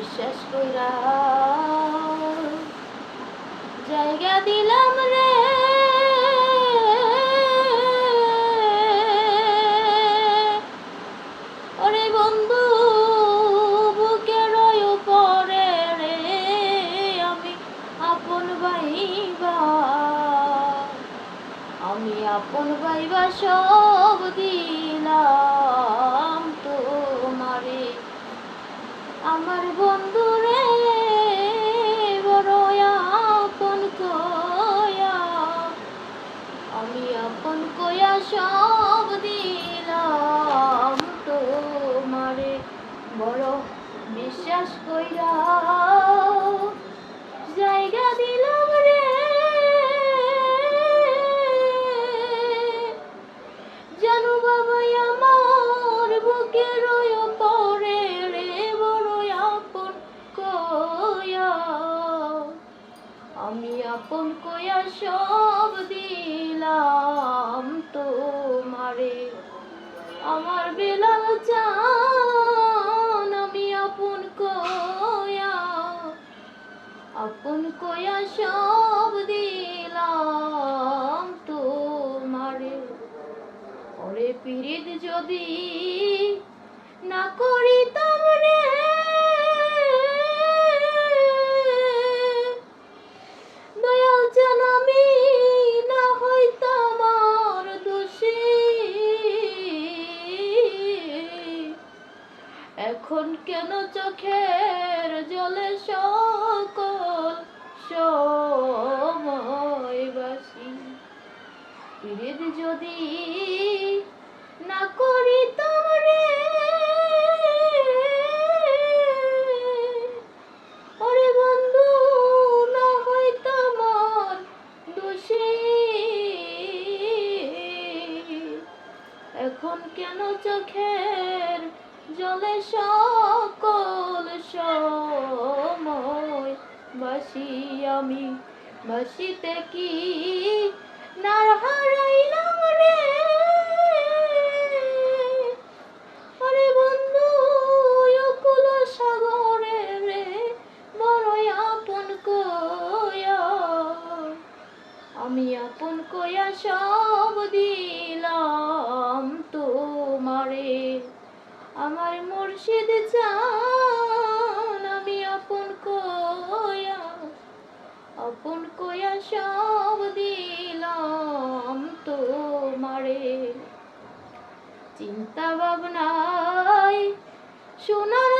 বিশ্বাস কইরা জায়গা দিলাম রে। বন্ধু রে আমি আপন ভাইবা। আমি সব দিলাম তোমারে। আমার বন্ধু রে বড় আপন কয়া। আমি আপন কয়া সব দিলাম তোমারে। বড় বিশ্বাস কইরা আপন কয়া সব দিলাম তোমারে। আমার বেলাল চান আমি আপন কয়া আপন কয়া সব দিলাম তোমারে। ওরে পীড়িত যদি না করিতাম রে কেন চোখের জলে সকল সময় বাসি? পীড়িত যদি না করি রে ওরে বন্ধু, না হইতাম আর দোষী। এখন কেন চোখের জলে সকল সময় বাসি আমি, বাসিতে কি না বন্ধু আমি আপন কয়া সব দিলাম তোমারে। আমার মুর্শিদ চান আপন কয়া সব দিলাম তো মারে চিন্তা ভাবনায় সোনার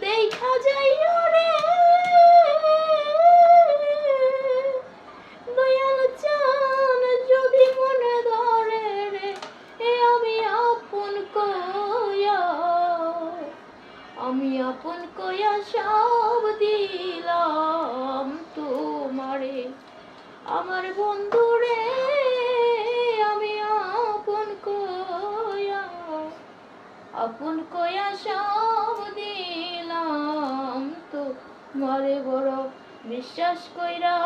দেখা যাইও রে। কয়া। আমি আপন কয়া সব দিলাম তোমারে। আমার বন্ধু রে, আমি আপন কয়া। আপন কয়া সব দিলাম তো। মারে বড় বিশ্বাস কইরা